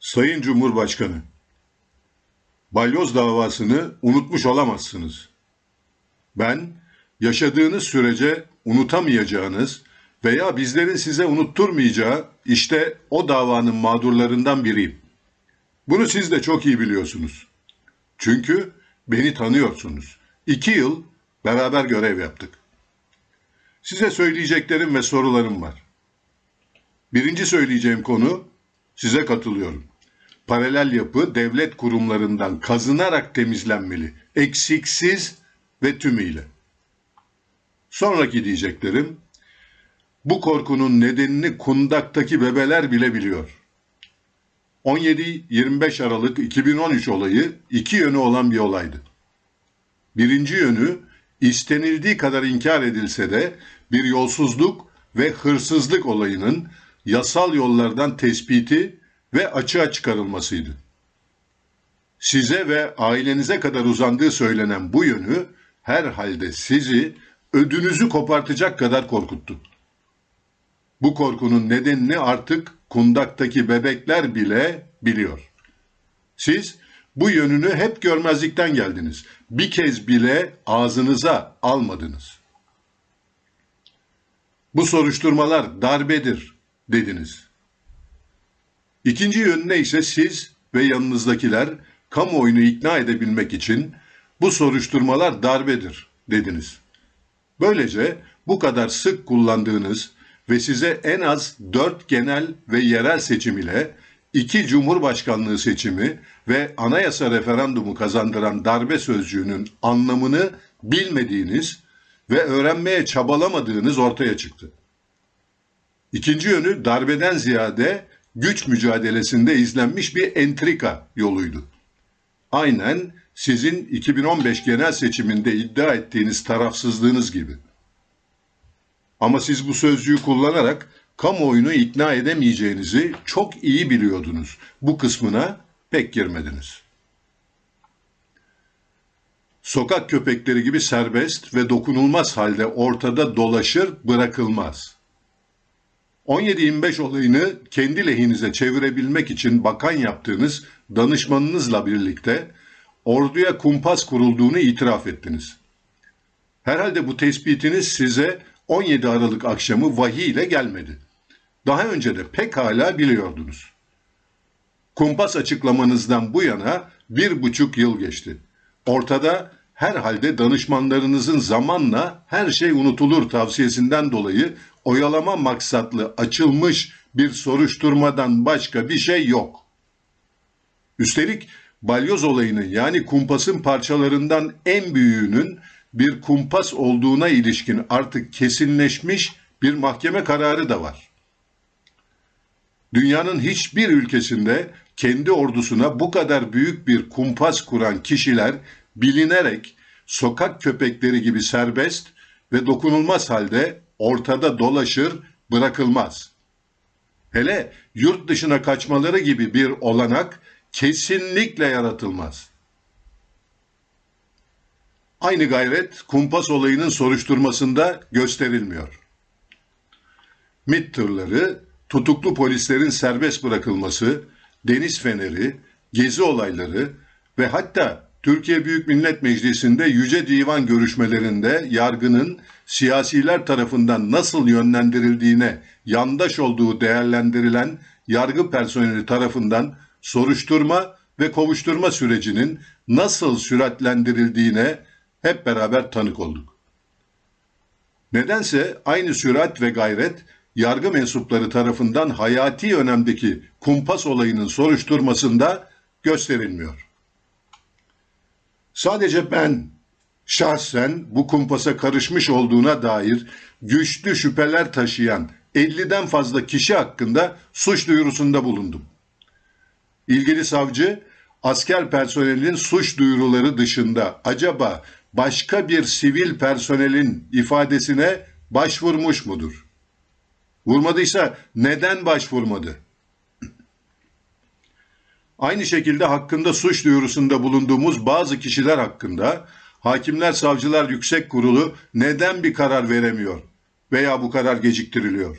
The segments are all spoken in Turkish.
Sayın Cumhurbaşkanı, balyoz davasını unutmuş olamazsınız. Ben yaşadığınız sürece unutamayacağınız veya bizlerin size unutturmayacağı işte o davanın mağdurlarından biriyim. Bunu siz de çok iyi biliyorsunuz. Çünkü beni tanıyorsunuz. İki yıl beraber görev yaptık. Size söyleyeceklerim ve sorularım var. Birinci söyleyeceğim konu size katılıyorum. Paralel yapı devlet kurumlarından kazınarak temizlenmeli. Eksiksiz ve tümüyle. Sonraki diyeceklerim bu korkunun nedenini kundaktaki bebeler bile biliyor. 17-25 Aralık 2013 olayı iki yönü olan bir olaydı. Birinci yönü istenildiği kadar inkar edilse de bir yolsuzluk ve hırsızlık olayının yasal yollardan tespiti ve açığa çıkarılmasıydı. Size ve ailenize kadar uzandığı söylenen bu yönü herhalde sizi ödünüzü kopartacak kadar korkuttu. Bu korkunun nedenini artık kundaktaki bebekler bile biliyor. Siz bu yönünü hep görmezlikten geldiniz. Bir kez bile ağzınıza almadınız. Bu soruşturmalar darbedir dediniz. İkinci yönüne ise siz ve yanınızdakiler kamuoyunu ikna edebilmek için bu soruşturmalar darbedir dediniz. Böylece bu kadar sık kullandığınız ve size en az dört genel ve yerel seçim ile iki cumhurbaşkanlığı seçimi ve anayasa referandumu kazandıran darbe sözcüğünün anlamını bilmediğiniz ve öğrenmeye çabalamadığınız ortaya çıktı. İkinci yönü darbeden ziyade güç mücadelesinde izlenmiş bir entrika yoluydu. Aynen sizin 2015 genel seçiminde iddia ettiğiniz tarafsızlığınız gibi. Ama siz bu sözcüğü kullanarak kamuoyunu ikna edemeyeceğinizi çok iyi biliyordunuz. Bu kısmına pek girmediniz. Sokak köpekleri gibi serbest ve dokunulmaz halde ortada dolaşır bırakılmaz. 17-25 olayını kendi lehinize çevirebilmek için bakan yaptığınız danışmanınızla birlikte orduya kumpas kurulduğunu itiraf ettiniz. Herhalde bu tespitiniz size 17 Aralık akşamı vahiy ile gelmedi. Daha önce de pekala biliyordunuz. Kumpas açıklamanızdan bu yana bir buçuk yıl geçti. Ortada herhalde danışmanlarınızın zamanla her şey unutulur tavsiyesinden dolayı oyalama maksatlı açılmış bir soruşturmadan başka bir şey yok. Üstelik balyoz olayının yani kumpasın parçalarından en büyüğünün bir kumpas olduğuna ilişkin artık kesinleşmiş bir mahkeme kararı da var. Dünyanın hiçbir ülkesinde kendi ordusuna bu kadar büyük bir kumpas kuran kişiler bilinerek sokak köpekleri gibi serbest ve dokunulmaz halde ortada dolaşır, bırakılmaz. Hele yurt dışına kaçmaları gibi bir olanak kesinlikle yaratılmaz. Aynı gayret kumpas olayının soruşturmasında gösterilmiyor. MİT tırları, tutuklu polislerin serbest bırakılması, deniz feneri, gezi olayları ve hatta Türkiye Büyük Millet Meclisi'nde Yüce Divan görüşmelerinde yargının siyasiler tarafından nasıl yönlendirildiğine yandaş olduğu değerlendirilen yargı personeli tarafından soruşturma ve kovuşturma sürecinin nasıl süratlendirildiğine hep beraber tanık olduk. Nedense aynı sürat ve gayret yargı mensupları tarafından hayati önemdeki kumpas olayının soruşturmasında gösterilmiyor. Sadece ben şahsen bu kumpasa karışmış olduğuna dair güçlü şüpheler taşıyan 50'den fazla kişi hakkında suç duyurusunda bulundum. İlgili savcı asker personelin suç duyuruları dışında acaba başka bir sivil personelin ifadesine başvurmuş mudur? Vurmadıysa neden başvurmadı? Aynı şekilde hakkında suç duyurusunda bulunduğumuz bazı kişiler hakkında Hakimler Savcılar Yüksek Kurulu neden bir karar veremiyor veya bu karar geciktiriliyor?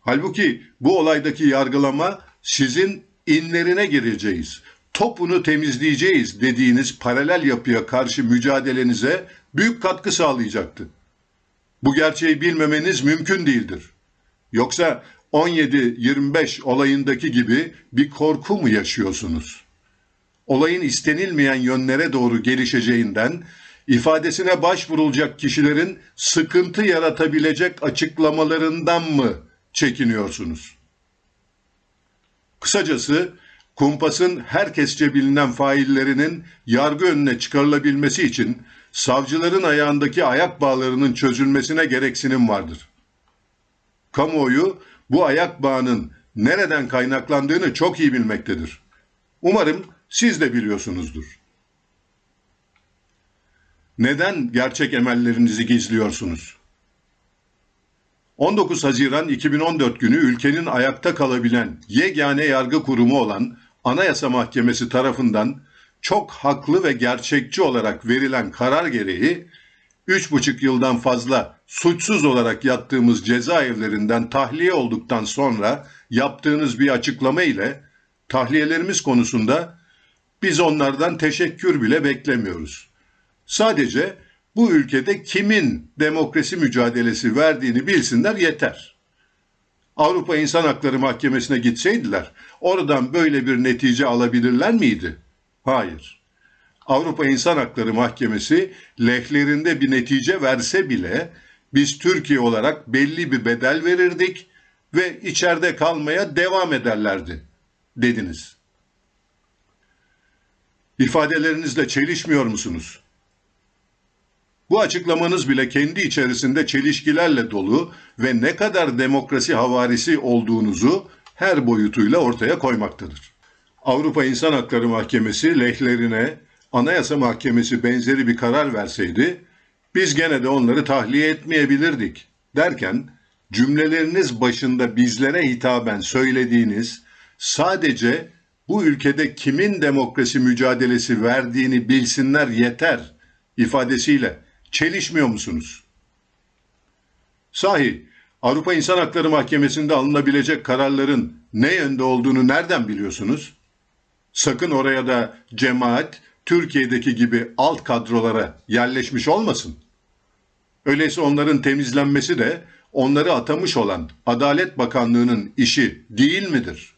Halbuki bu olaydaki yargılama sizin inlerine gireceğiz, topunu temizleyeceğiz dediğiniz paralel yapıya karşı mücadelenize büyük katkı sağlayacaktı. Bu gerçeği bilmemeniz mümkün değildir. Yoksa 17-25 olayındaki gibi bir korku mu yaşıyorsunuz? Olayın istenilmeyen yönlere doğru gelişeceğinden ifadesine başvurulacak kişilerin sıkıntı yaratabilecek açıklamalarından mı çekiniyorsunuz? Kısacası kumpasın herkesçe bilinen faillerinin yargı önüne çıkarılabilmesi için savcıların ayağındaki ayak bağlarının çözülmesine gereksinim vardır. Kamuoyu bu ayak bağının nereden kaynaklandığını çok iyi bilmektedir. Umarım siz de biliyorsunuzdur. Neden gerçek emellerinizi gizliyorsunuz? 19 Haziran 2014 günü ülkenin ayakta kalabilen yegane yargı kurumu olan Anayasa Mahkemesi tarafından çok haklı ve gerçekçi olarak verilen karar gereği 3,5 yıldan fazla suçsuz olarak yattığımız cezaevlerinden tahliye olduktan sonra yaptığınız bir açıklama ile tahliyelerimiz konusunda biz onlardan teşekkür bile beklemiyoruz. Sadece bu ülkede kimin demokrasi mücadelesi verdiğini bilsinler yeter. Avrupa İnsan Hakları Mahkemesi'ne gitseydiler oradan böyle bir netice alabilirler miydi? Hayır. Avrupa İnsan Hakları Mahkemesi lehlerinde bir netice verse bile biz Türkiye olarak belli bir bedel verirdik ve içeride kalmaya devam ederlerdi dediniz. İfadelerinizle çelişmiyor musunuz? Bu açıklamanız bile kendi içerisinde çelişkilerle dolu ve ne kadar demokrasi havarisi olduğunuzu her boyutuyla ortaya koymaktadır. Avrupa İnsan Hakları Mahkemesi lehlerine Anayasa Mahkemesi benzeri bir karar verseydi biz gene de onları tahliye etmeyebilirdik derken cümleleriniz başında bizlere hitaben söylediğiniz sadece bu ülkede kimin demokrasi mücadelesi verdiğini bilsinler yeter ifadesiyle çelişmiyor musunuz? Sahi Avrupa İnsan Hakları Mahkemesi'nde alınabilecek kararların ne yönde olduğunu nereden biliyorsunuz? Sakın oraya da cemaat Türkiye'deki gibi alt kadrolara yerleşmiş olmasın. Öyleyse onların temizlenmesi de onları atamış olan Adalet Bakanlığı'nın işi değil midir?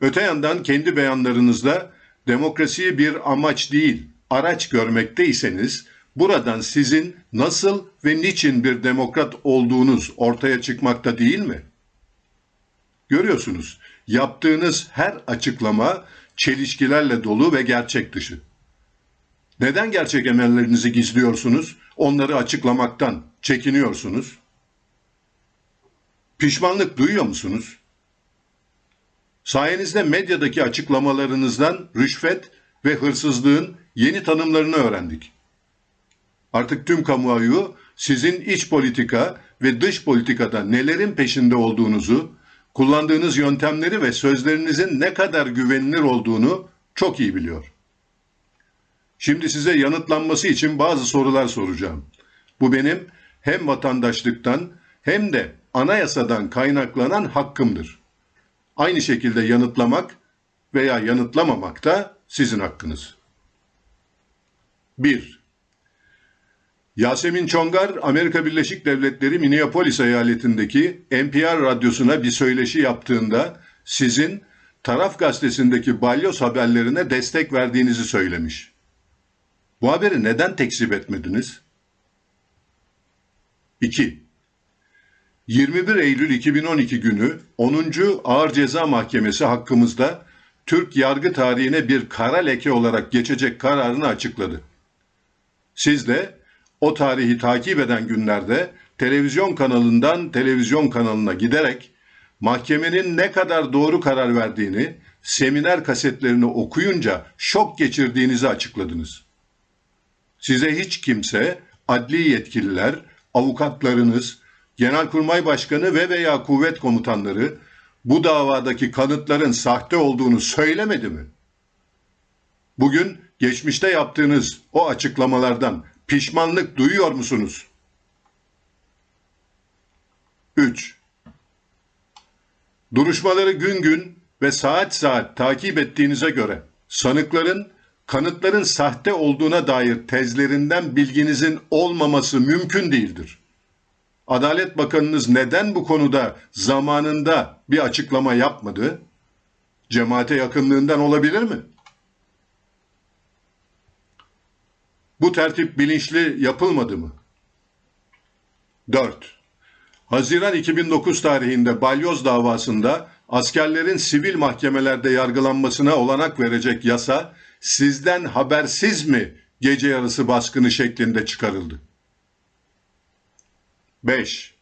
Öte yandan kendi beyanlarınızda demokrasiyi bir amaç değil, araç görmekteyseniz buradan sizin nasıl ve niçin bir demokrat olduğunuz ortaya çıkmakta değil mi? Görüyorsunuz, yaptığınız her açıklama çelişkilerle dolu ve gerçek dışı. Neden gerçek emellerinizi gizliyorsunuz? Onları açıklamaktan çekiniyorsunuz. Pişmanlık duyuyor musunuz? Sayenizde medyadaki açıklamalarınızdan rüşvet ve hırsızlığın yeni tanımlarını öğrendik. Artık tüm kamuoyu sizin iç politika ve dış politikada nelerin peşinde olduğunuzu, kullandığınız yöntemleri ve sözlerinizin ne kadar güvenilir olduğunu çok iyi biliyor. Şimdi size yanıtlanması için bazı sorular soracağım. Bu benim hem vatandaşlıktan hem de anayasadan kaynaklanan hakkımdır. Aynı şekilde yanıtlamak veya yanıtlamamak da sizin hakkınız. 1. Yasemin Çongar, Amerika Birleşik Devletleri Minneapolis eyaletindeki NPR radyosuna bir söyleşi yaptığında sizin taraf gazetesindeki balyoz haberlerine destek verdiğinizi söylemiş. Bu haberi neden tekzip etmediniz? 2. 21 Eylül 2012 günü 10. Ağır Ceza Mahkemesi hakkımızda Türk yargı tarihine bir kara leke olarak geçecek kararını açıkladı. Siz de o tarihi takip eden günlerde televizyon kanalından televizyon kanalına giderek mahkemenin ne kadar doğru karar verdiğini, seminer kasetlerini okuyunca şok geçirdiğinizi açıkladınız. Size hiç kimse, adli yetkililer, avukatlarınız, Genelkurmay Başkanı ve veya kuvvet komutanları bu davadaki kanıtların sahte olduğunu söylemedi mi? Bugün geçmişte yaptığınız o açıklamalardan pişmanlık duyuyor musunuz? 3. Duruşmaları gün gün ve saat saat takip ettiğinize göre sanıkların kanıtların sahte olduğuna dair tezlerinden bilginizin olmaması mümkün değildir. Adalet Bakanınız neden bu konuda zamanında bir açıklama yapmadı? Cemaate yakınlığından olabilir mi? Bu tertip bilinçli yapılmadı mı? 4. Haziran 2009 tarihinde Balyoz davasında askerlerin sivil mahkemelerde yargılanmasına olanak verecek yasa sizden habersiz mi gece yarısı baskını şeklinde çıkarıldı? 5.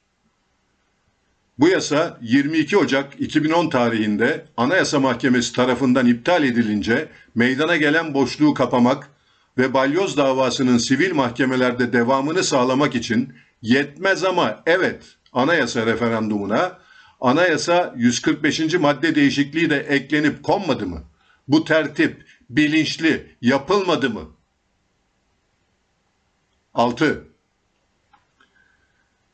Bu yasa 22 Ocak 2010 tarihinde Anayasa Mahkemesi tarafından iptal edilince meydana gelen boşluğu kapamak ve balyoz davasının sivil mahkemelerde devamını sağlamak için yetmez ama evet anayasa referandumuna anayasa 145. madde değişikliği de eklenip konmadı mı? Bu tertip bilinçli yapılmadı mı? 6.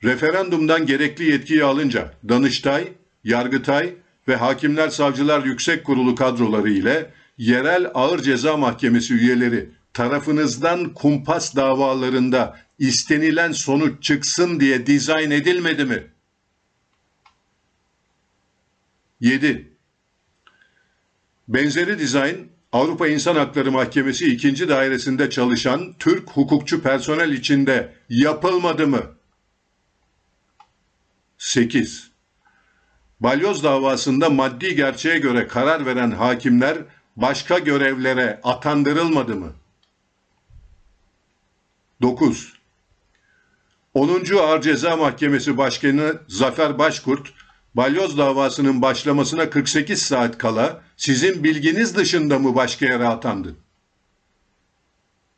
Referandumdan gerekli yetkiyi alınca Danıştay, Yargıtay ve Hakimler Savcılar Yüksek Kurulu kadroları ile yerel ağır ceza mahkemesi üyeleri tarafınızdan kumpas davalarında istenilen sonuç çıksın diye dizayn edilmedi mi? 7. Benzeri dizayn Avrupa İnsan Hakları Mahkemesi 2. dairesinde çalışan Türk hukukçu personel içinde yapılmadı mı? 8. Balyoz davasında maddi gerçeğe göre karar veren hakimler başka görevlere atandırılmadı mı? 9. 10. Ağır Ceza Mahkemesi Başkanı Zafer Başkurt, Balyoz davasının başlamasına 48 saat kala sizin bilginiz dışında mı başka yere atandı?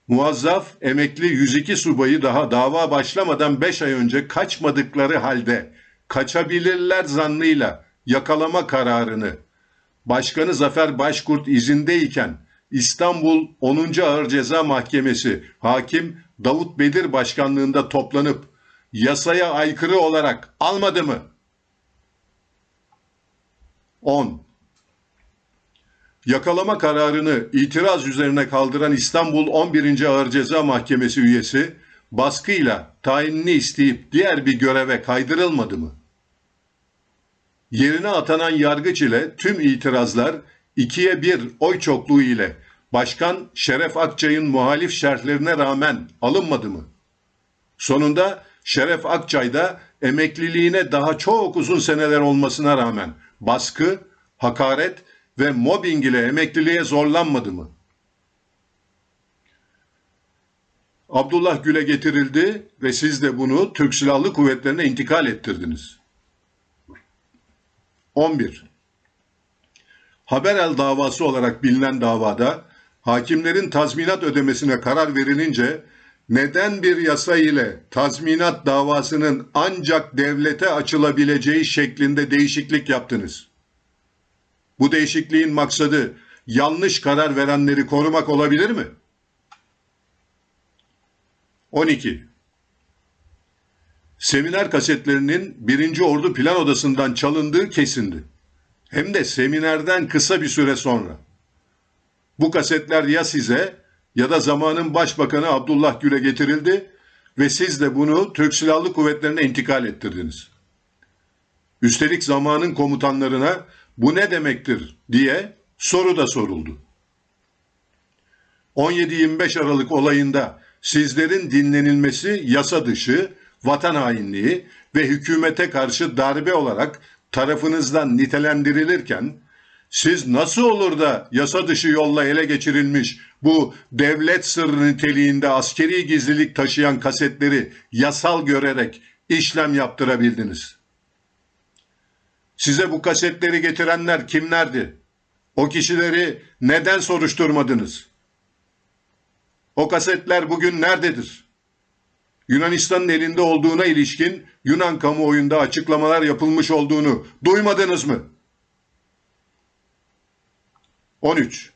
Muazzaf emekli 102 subayı daha dava başlamadan 5 ay önce kaçmadıkları halde kaçabilirler zannıyla yakalama kararını Başkanı Zafer Başkurt izindeyken İstanbul 10. Ağır Ceza Mahkemesi hakim Davut Bedir başkanlığında toplanıp yasaya aykırı olarak almadı mı? 10. Yakalama kararını itiraz üzerine kaldıran İstanbul 11. Ağır Ceza Mahkemesi üyesi baskıyla tayinini isteyip diğer bir göreve kaydırılmadı mı? Yerine atanan yargıç ile tüm itirazlar ikiye bir oy çokluğu ile Başkan Şeref Akçay'ın muhalif şerhlerine rağmen alınmadı mı? Sonunda Şeref Akçay da emekliliğine daha çok uzun seneler olmasına rağmen baskı, hakaret ve mobbing ile emekliliğe zorlanmadı mı? Abdullah Gül'e getirildi ve siz de bunu Türk Silahlı Kuvvetleri'ne intikal ettirdiniz. 11. Haberel davası olarak bilinen davada hakimlerin tazminat ödemesine karar verilince neden bir yasa ile tazminat davasının ancak devlete açılabileceği şeklinde değişiklik yaptınız? Bu değişikliğin maksadı yanlış karar verenleri korumak olabilir mi? 12. Seminer kasetlerinin 1. Ordu Plan Odası'ndan çalındığı kesindi. Hem de seminerden kısa bir süre sonra. Bu kasetler ya size ya da zamanın başbakanı Abdullah Gül'e getirildi ve siz de bunu Türk Silahlı Kuvvetleri'ne intikal ettirdiniz. Üstelik zamanın komutanlarına bu ne demektir diye soru da soruldu. 17-25 Aralık olayında sizlerin dinlenilmesi yasa dışı, vatan hainliği ve hükümete karşı darbe olarak tarafınızdan nitelendirilirken siz nasıl olur da yasa dışı yolla ele geçirilmiş bu devlet sırrı niteliğinde askeri gizlilik taşıyan kasetleri yasal görerek işlem yaptırabildiniz? Size bu kasetleri getirenler kimlerdi? O kişileri neden soruşturmadınız? O kasetler bugün nerededir? Yunanistan'ın elinde olduğuna ilişkin Yunan kamuoyunda açıklamalar yapılmış olduğunu duymadınız mı? 13.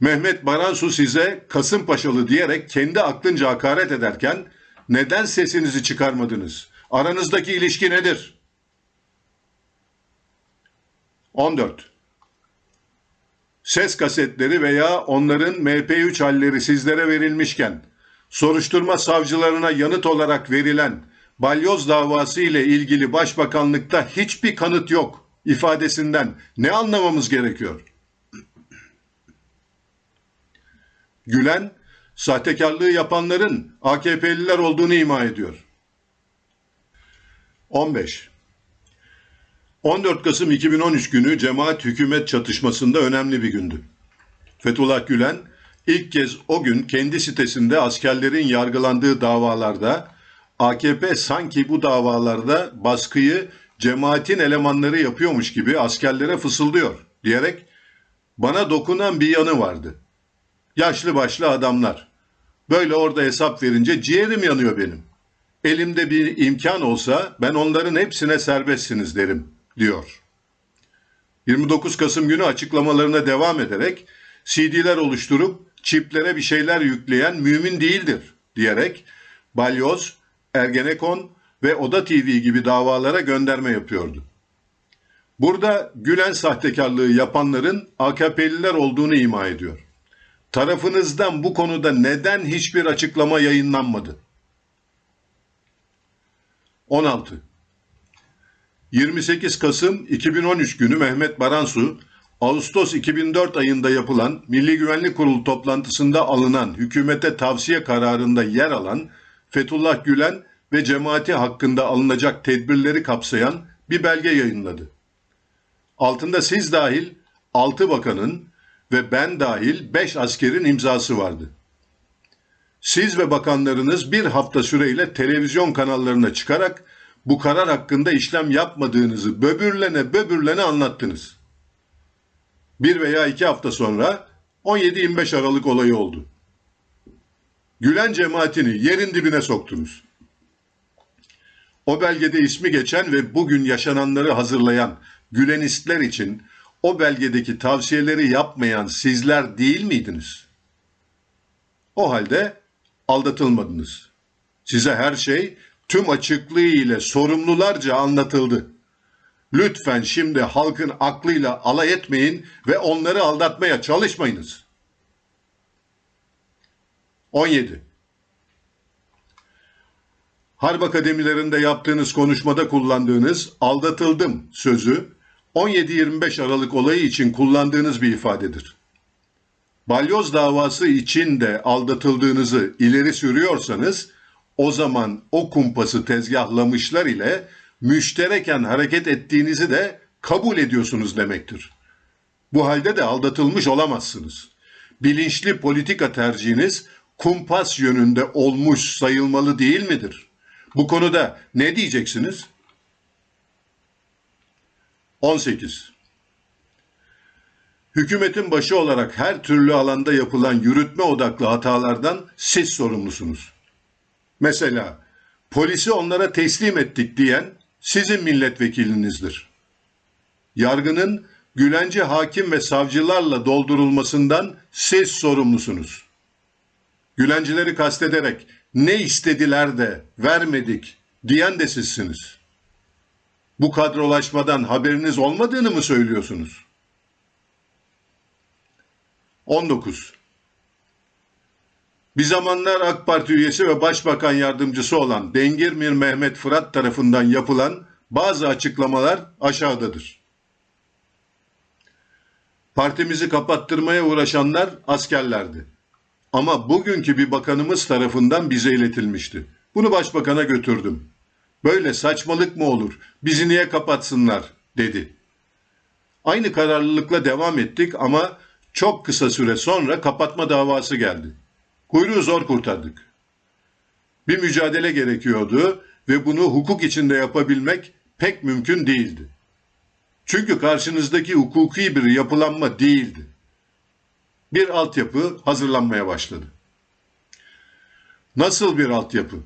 Mehmet Baransu size Kasımpaşalı diyerek kendi aklınca hakaret ederken neden sesinizi çıkarmadınız? Aranızdaki ilişki nedir? 14. Ses kasetleri veya onların MP3 halleri sizlere verilmişken, soruşturma savcılarına yanıt olarak verilen balyoz davası ile ilgili başbakanlıkta hiçbir kanıt yok ifadesinden ne anlamamız gerekiyor? Gülen, sahtekarlığı yapanların AKP'liler olduğunu ima ediyor. 15. 14 Kasım 2013 günü cemaat hükümet çatışmasında önemli bir gündü. Fethullah Gülen ilk kez o gün kendi sitesinde askerlerin yargılandığı davalarda AKP sanki bu davalarda baskıyı cemaatin elemanları yapıyormuş gibi askerlere fısıldıyor diyerek bana dokunan bir yanı vardı. Yaşlı başlı adamlar. Böyle orada hesap verince ciğerim yanıyor benim. Elimde bir imkan olsa ben onların hepsine serbestsiniz derim diyor. 29 Kasım günü açıklamalarına devam ederek CD'ler oluşturup çiplere bir şeyler yükleyen mümin değildir diyerek Balyoz, Ergenekon ve Oda TV gibi davalara gönderme yapıyordu. Burada Gülen sahtekarlığı yapanların AKP'liler olduğunu ima ediyor. Tarafınızdan bu konuda neden hiçbir açıklama yayınlanmadı? 16. 28 Kasım 2013 günü Mehmet Baransu, Ağustos 2004 ayında yapılan Milli Güvenlik Kurulu toplantısında alınan hükümete tavsiye kararında yer alan Fethullah Gülen ve cemaati hakkında alınacak tedbirleri kapsayan bir belge yayınladı. Altında siz dahil 6 bakanın ve ben dahil 5 askerin imzası vardı. Siz ve bakanlarınız bir hafta süreyle televizyon kanallarına çıkarak bu karar hakkında işlem yapmadığınızı böbürlene böbürlene anlattınız. Bir veya iki hafta sonra 17-25 Aralık olayı oldu. Gülen cemaatini yerin dibine soktunuz. O belgede ismi geçen ve bugün yaşananları hazırlayan Gülenistler için o belgedeki tavsiyeleri yapmayan sizler değil miydiniz? O halde aldatılmadınız. Size her şey tüm açıklığı ile sorumlularca anlatıldı. Lütfen şimdi halkın aklıyla alay etmeyin ve onları aldatmaya çalışmayınız. 17. Harp akademilerinde yaptığınız konuşmada kullandığınız aldatıldım sözü 17-25 Aralık olayı için kullandığınız bir ifadedir. Balyoz davası için de aldatıldığınızı ileri sürüyorsanız o zaman o kumpası tezgahlamışlar ile müştereken hareket ettiğinizi de kabul ediyorsunuz demektir. Bu halde de aldatılmış olamazsınız. Bilinçli politika tercihiniz kumpas yönünde olmuş sayılmalı değil midir? Bu konuda ne diyeceksiniz? 18. Hükümetin başı olarak her türlü alanda yapılan yürütme odaklı hatalardan siz sorumlusunuz. Mesela polisi onlara teslim ettik diyen sizin milletvekilinizdir. Yargının Gülenci hakim ve savcılarla doldurulmasından siz sorumlusunuz. Gülencileri kastederek ne istediler de vermedik diyen de sizsiniz. Bu kadrolaşmadan haberiniz olmadığını mı söylüyorsunuz? 19. Bir zamanlar AK Parti üyesi ve Başbakan Yardımcısı olan Dengirmir Mehmet Fırat tarafından yapılan bazı açıklamalar aşağıdadır. Partimizi kapattırmaya uğraşanlar askerlerdi. Ama bugünkü bir bakanımız tarafından bize iletilmişti. Bunu başbakana götürdüm. Böyle saçmalık mı olur? Bizi niye kapatsınlar?" dedi. Aynı kararlılıkla devam ettik ama çok kısa süre sonra kapatma davası geldi. Kuyruğu zor kurtardık. Bir mücadele gerekiyordu ve bunu hukuk içinde yapabilmek pek mümkün değildi. Çünkü karşınızdaki hukuki bir yapılanma değildi. Bir altyapı hazırlanmaya başladı. Nasıl bir altyapı?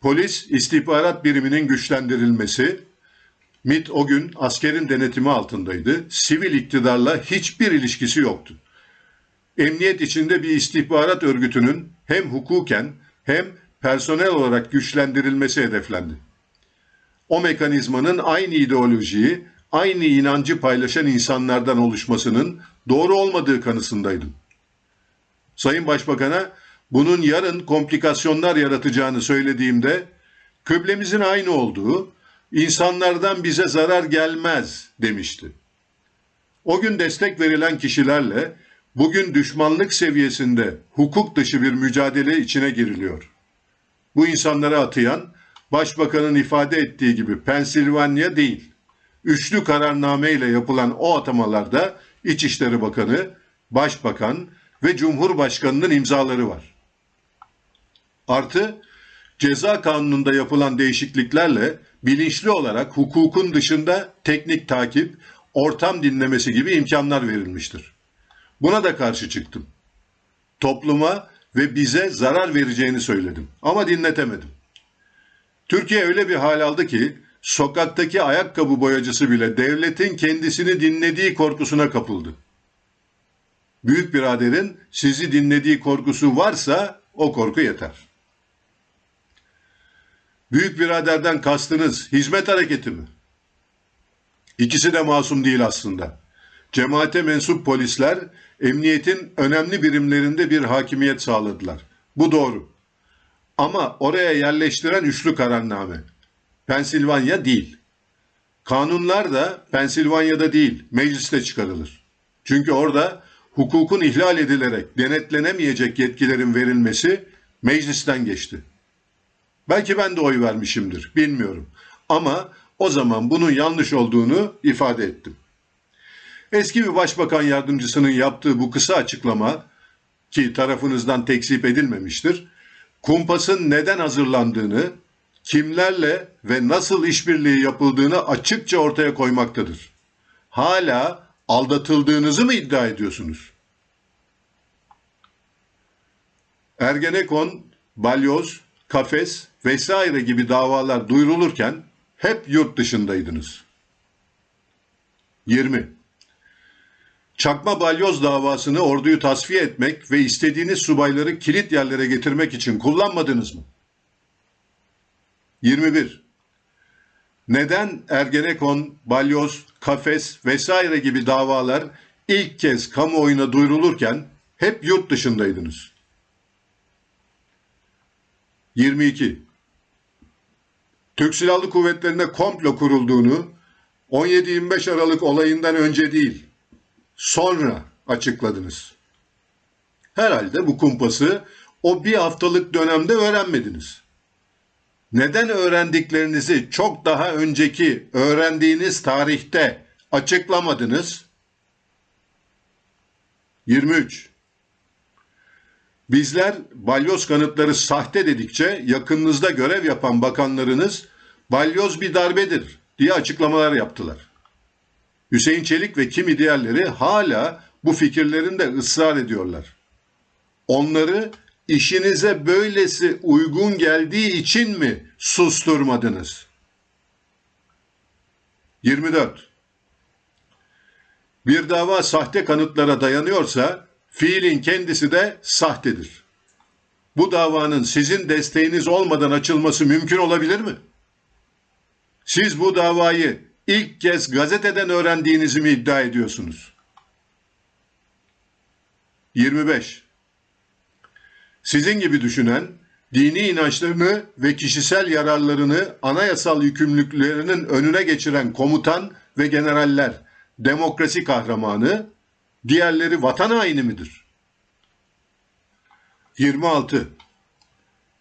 Polis istihbarat biriminin güçlendirilmesi, MIT o gün askerin denetimi altındaydı. Sivil iktidarla hiçbir ilişkisi yoktu. Emniyet içinde bir istihbarat örgütünün hem hukuken hem personel olarak güçlendirilmesi hedeflendi. O mekanizmanın aynı ideolojiyi, aynı inancı paylaşan insanlardan oluşmasının doğru olmadığı kanısındaydım. Sayın Başbakan'a bunun yarın komplikasyonlar yaratacağını söylediğimde kıblemizin aynı olduğu, insanlardan bize zarar gelmez demişti. O gün destek verilen kişilerle bugün düşmanlık seviyesinde hukuk dışı bir mücadele içine giriliyor. Bu insanları atayan başbakanın ifade ettiği gibi Pensilvanya değil. Üçlü kararname ile yapılan o atamalarda İçişleri Bakanı, Başbakan ve Cumhurbaşkanının imzaları var. Artı ceza kanununda yapılan değişikliklerle bilinçli olarak hukukun dışında teknik takip, ortam dinlemesi gibi imkanlar verilmiştir. Buna da karşı çıktım. Topluma ve bize zarar vereceğini söyledim ama dinletemedim. Türkiye öyle bir hal aldı ki sokaktaki ayakkabı boyacısı bile devletin kendisini dinlediği korkusuna kapıldı. Büyük biraderin sizi dinlediği korkusu varsa o korku yeter. Büyük biraderden kastınız hizmet hareketi mi? İkisi de masum değil aslında. Cemaate mensup polisler emniyetin önemli birimlerinde bir hakimiyet sağladılar. Bu doğru. Ama oraya yerleştiren üçlü kararname. Pensilvanya değil. Kanunlar da Pensilvanya'da değil, mecliste çıkarılır. Çünkü orada hukukun ihlal edilerek denetlenemeyecek yetkilerin verilmesi meclisten geçti. Belki ben de oy vermişimdir, bilmiyorum. Ama o zaman bunun yanlış olduğunu ifade ettim. Eski bir başbakan yardımcısının yaptığı bu kısa açıklama ki tarafınızdan tekzip edilmemiştir, kumpasın neden hazırlandığını, kimlerle ve nasıl işbirliği yapıldığını açıkça ortaya koymaktadır. Hala aldatıldığınızı mı iddia ediyorsunuz? Ergenekon, balyoz, kafes vesaire gibi davalar duyurulurken hep yurt dışındaydınız. 20. Çakma balyoz davasını orduyu tasfiye etmek ve istediğiniz subayları kilit yerlere getirmek için kullanmadınız mı? 21. Neden Ergenekon, balyoz, kafes vesaire gibi davalar ilk kez kamuoyuna duyurulurken hep yurt dışındaydınız? 22. Türk Silahlı Kuvvetleri'ne komplo kurulduğunu 17-25 Aralık olayından önce değil, sonra açıkladınız. Herhalde bu kumpası o bir haftalık dönemde öğrenmediniz. Neden öğrendiklerinizi çok daha önceki öğrendiğiniz tarihte açıklamadınız? 23. Bizler balyoz kanıtları sahte dedikçe yakınınızda görev yapan bakanlarınız balyoz bir darbedir diye açıklamalar yaptılar. Hüseyin Çelik ve kimi diğerleri hala bu fikirlerinde ısrar ediyorlar. Onları işinize böylesi uygun geldiği için mi susturmadınız? 24. Bir dava sahte kanıtlara dayanıyorsa fiilin kendisi de sahtedir. Bu davanın sizin desteğiniz olmadan açılması mümkün olabilir mi? Siz bu davayı ilk kez gazeteden öğrendiğinizi mi iddia ediyorsunuz? 25. Sizin gibi düşünen, dini inançlarını ve kişisel yararlarını anayasal yükümlülüklerinin önüne geçiren komutan ve generaller demokrasi kahramanı, diğerleri vatan haini midir? 26.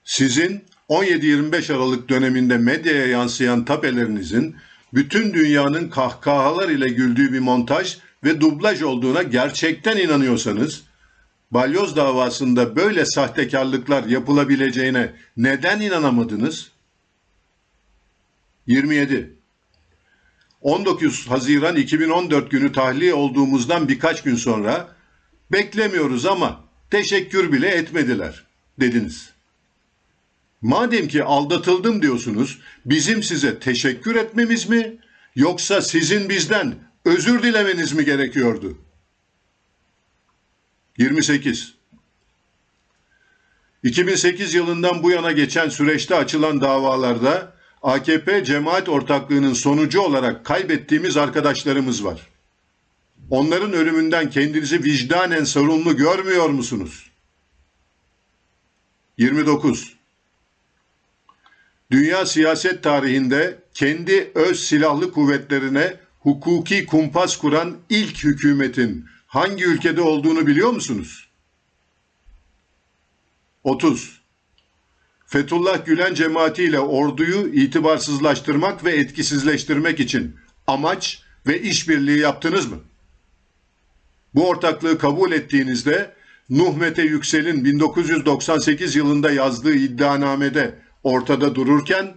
Sizin 17-25 Aralık döneminde medyaya yansıyan tapelerinizin bütün dünyanın kahkahalar ile güldüğü bir montaj ve dublaj olduğuna gerçekten inanıyorsanız, balyoz davasında böyle sahtekarlıklar yapılabileceğine neden inanamadınız? 27. 19 Haziran 2014 günü tahliye olduğumuzdan birkaç gün sonra beklemiyoruz ama teşekkür bile etmediler dediniz. Madem ki aldatıldım diyorsunuz, bizim size teşekkür etmemiz mi yoksa sizin bizden özür dilemeniz mi gerekiyordu? 28. 2008 yılından bu yana geçen süreçte açılan davalarda AKP cemaat ortaklığının sonucu olarak kaybettiğimiz arkadaşlarımız var. Onların ölümünden kendinizi vicdanen sorumlu görmüyor musunuz? 29. Dünya siyaset tarihinde kendi öz silahlı kuvvetlerine hukuki kumpas kuran ilk hükümetin hangi ülkede olduğunu biliyor musunuz? 30. Fethullah Gülen cemaatiyle orduyu itibarsızlaştırmak ve etkisizleştirmek için amaç ve işbirliği yaptınız mı? Bu ortaklığı kabul ettiğinizde Nuh Mete Yüksel'in 1998 yılında yazdığı iddianamede ortada dururken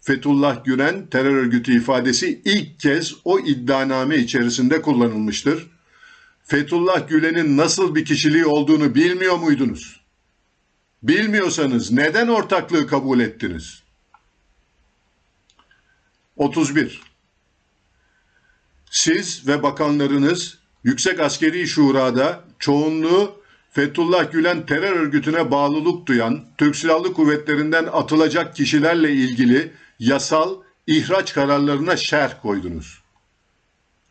Fethullah Gülen terör örgütü ifadesi ilk kez o iddianame içerisinde kullanılmıştır. Fethullah Gülen'in nasıl bir kişiliği olduğunu bilmiyor muydunuz? Bilmiyorsanız neden ortaklığı kabul ettiniz? 31. Siz ve bakanlarınız Yüksek Askeri Şura'da çoğunluğu Fethullah Gülen terör örgütüne bağlılık duyan Türk Silahlı Kuvvetleri'nden atılacak kişilerle ilgili yasal ihraç kararlarına şerh koydunuz.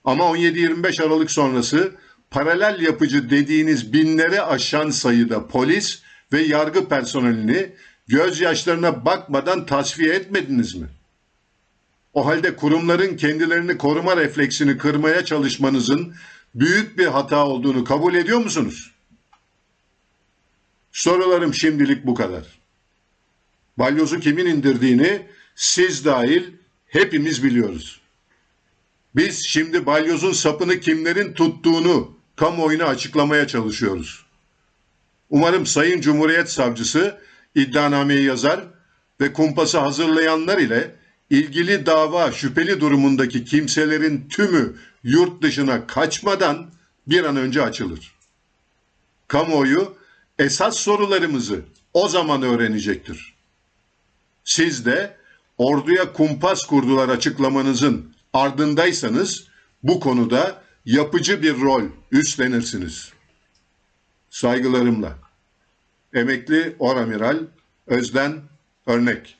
Ama 17-25 Aralık sonrası paralel yapıcı dediğiniz binlere aşan sayıda polis ve yargı personelini gözyaşlarına bakmadan tasfiye etmediniz mi? O halde kurumların kendilerini koruma refleksini kırmaya çalışmanızın büyük bir hata olduğunu kabul ediyor musunuz? Sorularım şimdilik bu kadar. Balyozu kimin indirdiğini siz dahil hepimiz biliyoruz. Biz şimdi balyozun sapını kimlerin tuttuğunu kamuoyuna açıklamaya çalışıyoruz. Umarım Sayın Cumhuriyet Savcısı iddianameyi yazar ve kumpası hazırlayanlar ile ilgili dava şüpheli durumundaki kimselerin tümü yurt dışına kaçmadan bir an önce açılır. Kamuoyu esas sorularımızı o zaman öğrenecektir. Siz de orduya kumpas kurdular açıklamanızın ardındaysanız bu konuda yapıcı bir rol üstlenirsiniz. Saygılarımla. Emekli Oramiral Özden Örnek